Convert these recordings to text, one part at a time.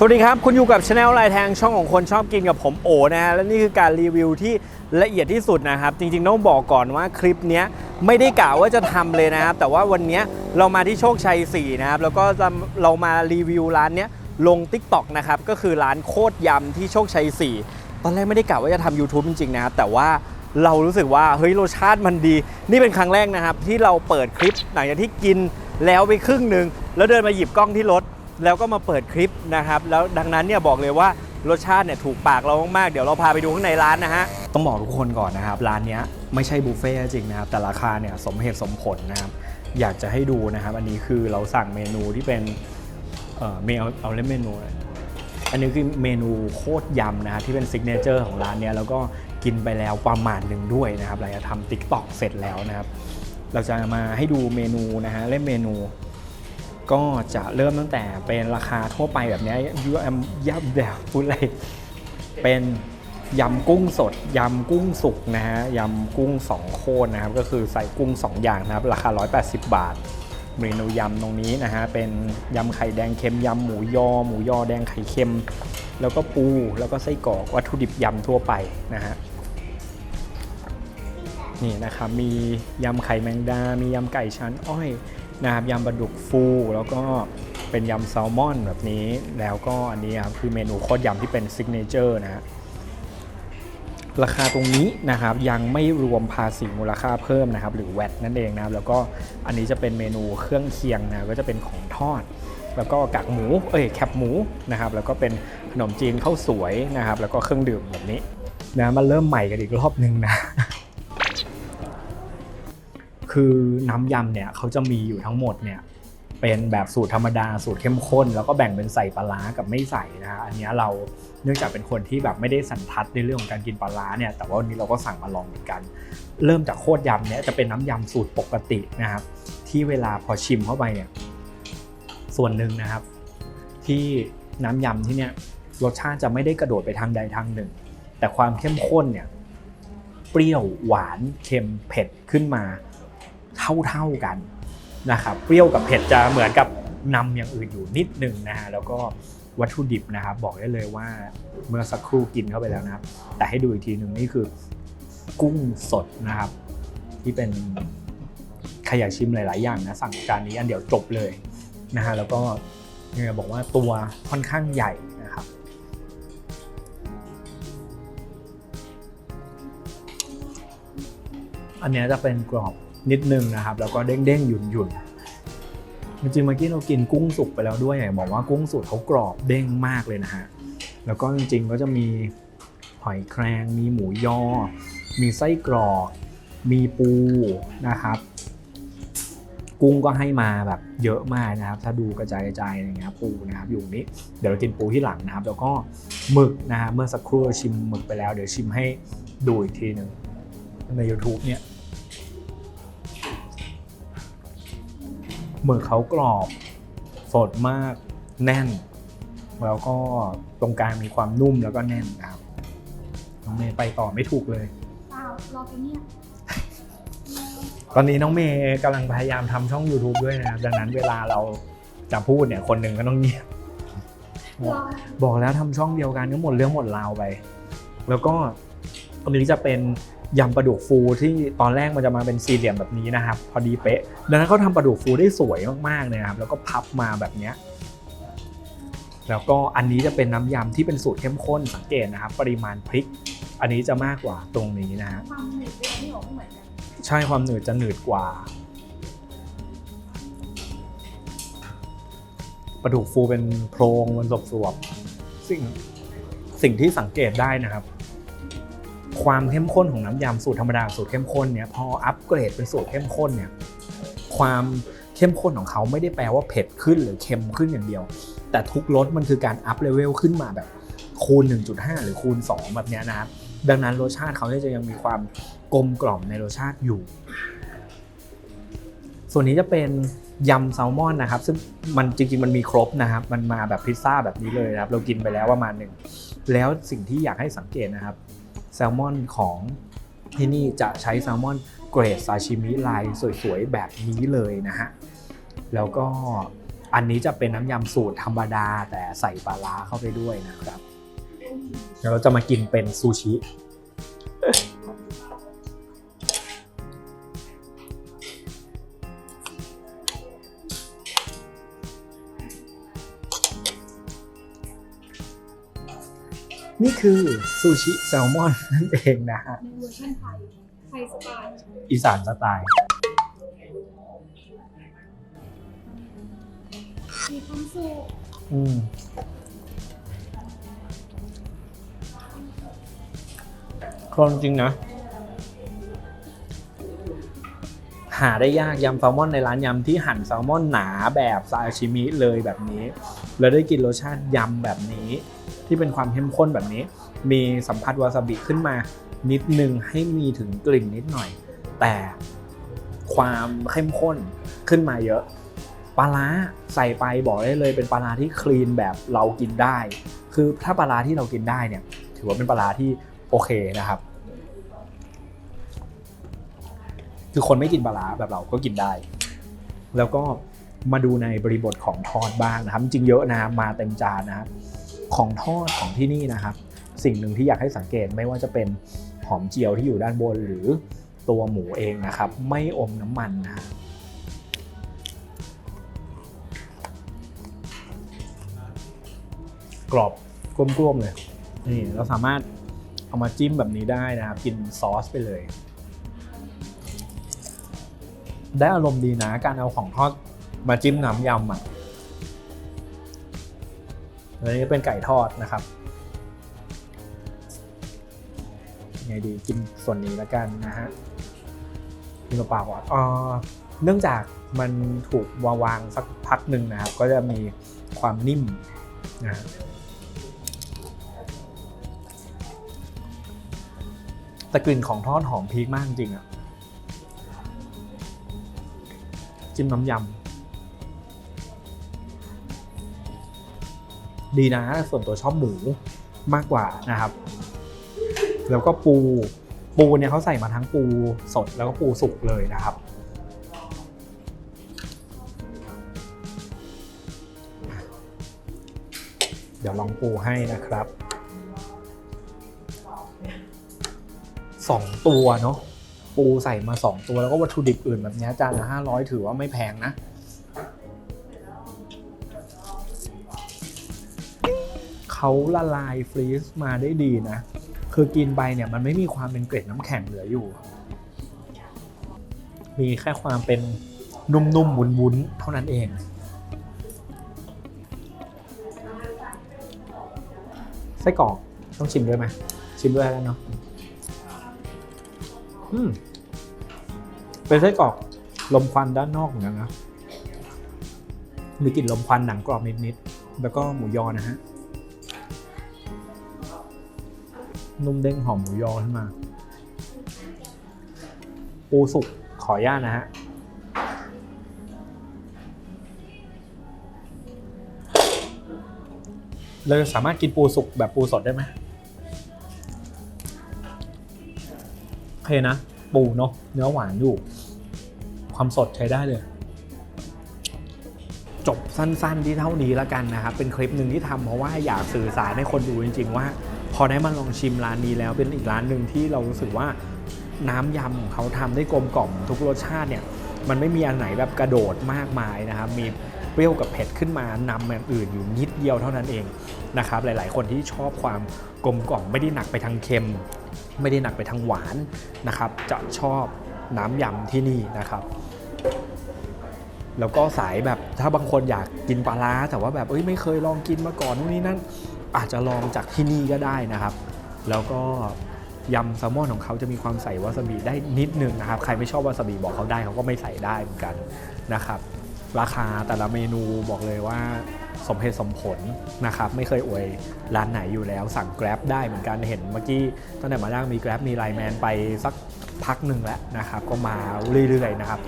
สวัสดีครับ คุณอยู่กับช anel ลายแทงช่องของคนชอบกินกับผมโอนะฮะและนี่คือการรีวิวที่ละเอียดที่สุดนะครับ จริงๆ ต้องบอกก่อนว่าคลิปนี้ไม่ได้กะว่าจะทำเลยนะครับ แต่ว่าวันนี้เรามาที่โชคชัย 4 นะครับ แล้วก็จะเรามารีวิวร้านเนี้ยลง Tik t o อกนะครับ ก็คือร้านโคตรยำที่โชคชัย 4 ตอนแรกไม่ได้กะว่าจะทำ YouTube จริงๆนะครับแต่ว่าเรารู้สึกว่าเฮ้ยรสชาติมันดี นี่เป็นครั้งแรกนะครับที่เราเปิดคลิปหลังจากที่กินแล้วไปครึ่งหนึ่งแล้วเดินมาหยิบกล้องที่รถ แล้วก็มาเปิดคลิปนะครับแล้วดังนั้นเนี่ยบอกเลยว่ารสชาติเนี่ยถูกปากเรามากๆเดี๋ยวเราพาไปดูข้างในร้านนะฮะต้องบอกทุกคนก่อนนะครับ ร้านนี้ไม่ใช่บุฟเฟ่จริงนะครับแต่ราคาเนี่ยสมเหตุสมผลนะครับอยากจะให้ดูนะครับ อันนี้คือเราสั่งเมนูที่เป็นเอ่อเมนูเอาเล่นเมนู อันนี้คือเมนูโคตรยำนะครับที่เป็นซิกเนเจอร์ของร้านเนี้ยแล้วก็กินไปแล้วประมาณหนึ่งด้วยนะครับหลังจากทำติ๊กต็อกเสร็จแล้วนะครับ เราจะมาให้ดูเมนูนะฮะเล่นเมนู ก็จะเริ่มตั้งแต่เป็นราคาทั่วไปแบบนี้ยยำยำแบบพูดอะไรเป็นยำกุ้งสดยำกุ้งสุกนะฮะยำกุ้งสองโคนนะครับ ก็คือใส่กุ้ง 2 อย่างนะครับ ราคา 180 บาท เมนูยำตรงนี้นะฮะเป็นยำไข่แดงเค็มยำหมูยอ หมูยอแดงไข่เค็ม แล้วก็ปูแล้วก็ไส้กรอกวัตถุดิบยำทั่วไปนะฮะนี่นะครับมียำไข่แมงดา มียำไก่ชั้นอ้อย นะครับยำปลาดุกฟู แล้วก็เป็นยำแซลมอนแบบนี้ แล้วก็อันนี้ครับคือเมนูโคตรยำที่เป็นซิกเนเจอร์นะ ราคาตรงนี้นะครับยังไม่รวมภาษีมูลค่าเพิ่มนะครับ หรือแวตนั่นเองนะครับ แล้วก็อันนี้จะเป็นเมนูเครื่องเคียงนะก็จะเป็นของทอด แล้วก็กากหมู เอ้ยแคบหมูนะครับ แล้วก็เป็นขนมจีนข้าวสวยนะครับ แล้วก็เครื่องดื่มแบบนี้นะมาเริ่มใหม่กันอีกรอบนึงนะ คือน้ำยำเนี่ยเขาจะมีอยู่ทั้งหมดเนี่ยเป็นแบบสูตรธรรมดาสูตรเข้มข้น แล้วก็แบ่งเป็นใส่ปลาร้ากับไม่ใส่นะฮะอันนี้เราเนื่องจากเป็นคนที่แบบไม่ได้สันทัดในเรื่องของการกินปลาร้าเนี่ยแต่ว่าวันนี้เราก็สั่งมาลองเหมือนกัน เริ่มจากโคตรยำเนี่ยจะเป็นน้ำยำสูตรปกตินะครับ ที่เวลาพอชิมเข้าไปเนี่ยส่วนหนึ่งนะครับ ที่น้ำยำที่เนี่ยรสชาติจะไม่ได้กระโดดไปทางใดทางหนึ่ง แต่ความเข้มข้นเนี่ยเปรี้ยวหวานเค็มเผ็ดขึ้นมา เท่าๆกันนะครับเปรี้ยวกับเผ็ดจะเหมือนกับนำอย่างอื่นอยู่นิดนึงนะฮะแล้วก็วัตถุดิบนะครับบอกได้เลยว่าเมื่อสักครู่กินเข้าไปแล้วนะครับ แต่ให้ดูอีกทีหนึ่งนี่คือกุ้งสดนะครับ ที่เป็นใครอยากชิมหลาย ๆ อย่างนะสั่งจานนี้อันเดียวจบเลยนะฮะแล้วก็เนี่ยบอกว่าตัวค่อนข้างใหญ่นะครับ อันเนี้ยจะเป็นกรอบ นิดนึงนะครับ แล้วก็เด้งๆหยุ่นๆจริงๆเมื่อกี้เรากินกุ้งสุกไปแล้วด้วยอยากบอกว่ากุ้งสุกเขากรอบเด้งมากเลยนะฮะแล้วก็จริงๆก็จะมีหอยแครงมีหมูยอ มีไส้กรอกมีปูนะครับ กุ้งก็ให้มาแบบเยอะมากนะครับ ถ้าดูกระจายกระจายอย่างเงี้ยปูนะครับ อยู่นี้เดี๋ยวเรากินปูที่หลังนะครับ แล้วก็หมึกนะฮะเมื่อสักครู่เราชิมหมึกไปแล้ว เดี๋ยวชิมให้ดูอีกทีหนึ่งใน YouTube เนี่ย หมึกเขากรอบสดมากแน่น แล้วก็ตรงกลางมีความนุ่มแล้วก็แน่นนะครับน้องเมย์ไปต่อไม่ถูกเลยเปล่ารอไปเนี่ย ตอนนี้น้องเมย์กำลังพยายามทำช่อง YouTube ด้วยนะครับดังนั้นเวลาเราจะพูดเนี่ยคนหนึ่งก็ต้องเงียบ รอ บอกแล้วทำช่องเดียวกันก็หมดเรื่องหมดราวไป แล้วก็อันนี้จะเป็น ยำปลาดุกฟูที่ตอนแรกมันจะมาเป็นสี่เหลี่ยมแบบนี้นะครับ พอดีเป๊ะดังนั้นเขาทำปลาดุกฟูได้สวยมากๆเลยนะครับแล้วก็พับมาแบบเนี้ยแล้วก็อันนี้จะเป็นน้ำยำที่เป็นสูตรเข้มข้นสังเกตนะครับ ปริมาณพริก อันนี้จะมากกว่าตรงนี้นะฮะความหนืดด้วยที่บอกไม่เหมือนกันใช่ความหนืดจะหนืดกว่าปลาดุกฟูเป็นโพรงมันสวบๆสิ่งสิ่งที่สังเกตได้นะครับ ความเข้มข้นของน้ำยำสูตรธรรมดาสูตรเข้มข้นเนี่ยพออัปเกรดเป็นสูตรเข้มข้นเนี่ยความเข้มข้นของเขาไม่ได้แปลว่าเผ็ดขึ้นหรือเค็มขึ้นอย่างเดียว แต่ทุกรสมันคือการอัพเลเวลขึ้นมาแบบคูณ 1.5 หรือคูณ 2 แบบเนี้ยนะครับ ดังนั้นรสชาติเขาจะยังมีความกลมกล่อมในรสชาติอยู่ ส่วนนี้จะเป็นยำแซลมอนนะครับ ซึ่งมันจริงๆมันมีครบนะครับ มันมาแบบพิซซ่าแบบนี้เลยนะครับ เรากินไปแล้วประมาณหนึ่ง แล้วสิ่งที่อยากให้สังเกตนะครับ แซลมอนของที่นี่จะใช้แซลมอนเกรดซาชิมิลายสวยๆ แบบนี้เลยนะฮะ แล้วก็อันนี้จะเป็นน้ำยำสูตรธรรมดาแต่ใส่ปลาร้าเข้าไปด้วยนะครับ เดี๋ยวเราจะมากินเป็นซูชิ คือซูชิแซลมอนนั่นเองนะฮะในเวอร์ชันไทยไทยสไตล์อีสานสไตล์มีความสุขอืมความจริงนะ หาได้ยากยำแซลมอนในร้านยำที่หั่นแซลมอนหนาแบบซาชิมิเลยแบบนี้ แล้วได้กินรสชาติยำแบบนี้ ที่เป็นความเข้มข้นแบบนี้ มีสัมผัสวาซาบิขึ้นมานิดนึงให้มีถึงกลิ่นนิดหน่อย แต่ความเข้มข้นขึ้นมาเยอะปลาร้าใส่ไปบอกได้เลยเป็นปลาร้าที่คลีนแบบเรากินได้ คือถ้าปลาร้าที่เรากินได้เนี่ย ถือว่าเป็นปลาร้าที่โอเคนะครับ คือคนไม่กินปลาร้าแบบเราก็กินได้ แล้วก็มาดูในบริบทของทอดบ้างนะครับ จริงเยอะนะมาเต็มจานนะครับ ของทอดของที่นี่นะครับ สิ่งหนึ่งที่อยากให้สังเกตไม่ว่าจะเป็นหอมเจียวที่อยู่ด้านบนหรือตัวหมูเองนะครับ ไม่อมน้ำมันนะฮะกรอบกลมๆเลยนี่เราสามารถเอามาจิ้มแบบนี้ได้นะครับ กินซอสไปเลย ได้อารมณ์ดีนะ การเอาของทอดมาจิ้มน้ำยำอะ แล้วนี่เป็นไก่ทอดนะครับไงดีกินส่วนนี้แล้วกันนะฮะกินเปล่าๆก่อนอ่าเนื่องจากมันถูกวางวางสักพักหนึ่งนะครับ ก็จะมีความนิ่มนะฮะแต่กลิ่นของทอดหอมพีคมากจริงอะจิ้มน้ำยำ ดีนะ ส่วนตัวชอบหมูมากกว่านะครับ แล้วก็ปูปูเนี่ยเขาใส่มาทั้งปูสดแล้วก็ปูสุกเลยนะครับเดี๋ยวลองปูให้นะครับสองตัวเนาะปูใส่มาสองตัวแล้วก็วัตถุดิบอื่นแบบนี้จานละห้าร้อยถือว่าไม่แพงนะ เขาละลายฟรีซมาได้ดีนะ คือกินไปเนี่ยมันไม่มีความเป็นเกล็ดน้ำแข็งเหลืออยู่ มีแค่ความเป็นนุ่มๆวุ้นๆเท่านั้นเองไส้กรอกต้องชิมด้วยไหมชิมด้วยแล้วเนาะอืมเป็นไส้กรอกลมควันด้านนอกเหมือนกันนะมีกลิ่นลมควันหนังกรอบนิดๆแล้วก็หมูยอนะฮะ นุ่มเด้งหอมหมูยอขึ้นมา ปูสุกขออนุญาตนะฮะเราสามารถกินปูสุกแบบปูสดได้ไหมโอเคนะ ปูเนาะเนื้อหวานอยู่ ความสดใช้ได้เลยจบสั้นๆที่เท่านี้แล้วกันนะครับ เป็นคลิปหนึ่งที่ทำเพราะว่าอยากสื่อสารให้คนดูจริง ๆ ว่า พอได้มาลองชิมร้านนี้แล้วเป็นอีกร้านหนึ่งที่เรารู้สึกว่าน้ำยำของเขาทำได้กลมกล่อมทุกรสชาติเนี่ยมันไม่มีอันไหนแบบกระโดดมากมายนะครับมีเปรี้ยวกับเผ็ดขึ้นมานำอย่างอื่นอยู่นิดเดียวเท่านั้นเองนะครับหลาย ๆ คนที่ชอบความกลมกล่อมไม่ได้หนักไปทางเค็ม ไม่ได้หนักไปทางหวานนะครับจะชอบน้ำยำที่นี่นะครับ แล้วก็สายแบบถ้าบางคนอยากกินปลาร้าแต่ว่าแบบเอ้ยไม่เคยลองกินมาก่อนนู่นนี่นั่น อาจจะลองจากที่นี่ก็ได้นะครับ แล้วก็ยำแซลมอนของเขาจะมีความใส่วาซาบิได้นิดนึงนะครับ ใครไม่ชอบวาซาบิบอกเขาได้เขาก็ไม่ใส่ได้เหมือนกันนะครับ ราคาแต่ละเมนูบอกเลยว่าสมเหตุสมผลนะครับ ไม่เคยอวยร้านไหนอยู่แล้ว สั่ง Grab ได้เหมือนกันเห็นเมื่อกี้ตั้งแต่มานั่งมี Grab มีไลแมนไปสักพักหนึ่งแล้วนะครับ ก็มาเรื่อยๆนะครับ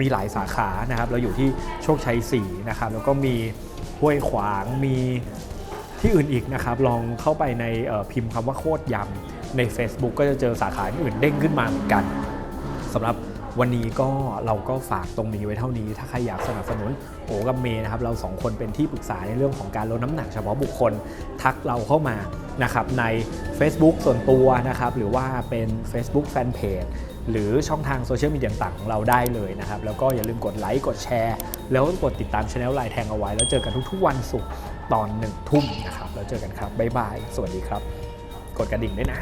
มีหลายสาขานะครับ เราอยู่ที่โชคชัย 4 นะครับ แล้วก็มีห้วยขวางมี ที่อื่นอีกนะครับ ลองเข้าไปในพิมพ์คำว่าโคตรยำใน Facebook ก็จะเจอสาขาอื่นเด้งขึ้นมาเหมือนกันสำหรับวันนี้ก็เราก็ฝากตรงนี้ไว้เท่านี้ ถ้าใครอยากสนับสนุนโอกับเมนะครับ เราสองคนเป็นที่ปรึกษาในเรื่องของการลดน้ำหนักเฉพาะบุคคลทักเราเข้ามานะครับใน Facebook ส่วนตัวนะครับ หรือว่าเป็น Facebook Fanpage หรือช่องทางโซเชียลมีเดียต่างๆของเราได้เลยนะครับ แล้วก็อย่าลืมกดไลค์กดแชร์ แล้วก็กดติดตามช anel ไลน์แทงเอาไว้ แล้วเจอกันทุกๆวันศุกร์ ตอนหนึ่งทุ่มนะครับ แล้วเจอกันครับ บ๊ายบาย สวัสดีครับ กดกระดิ่งด้วยนะ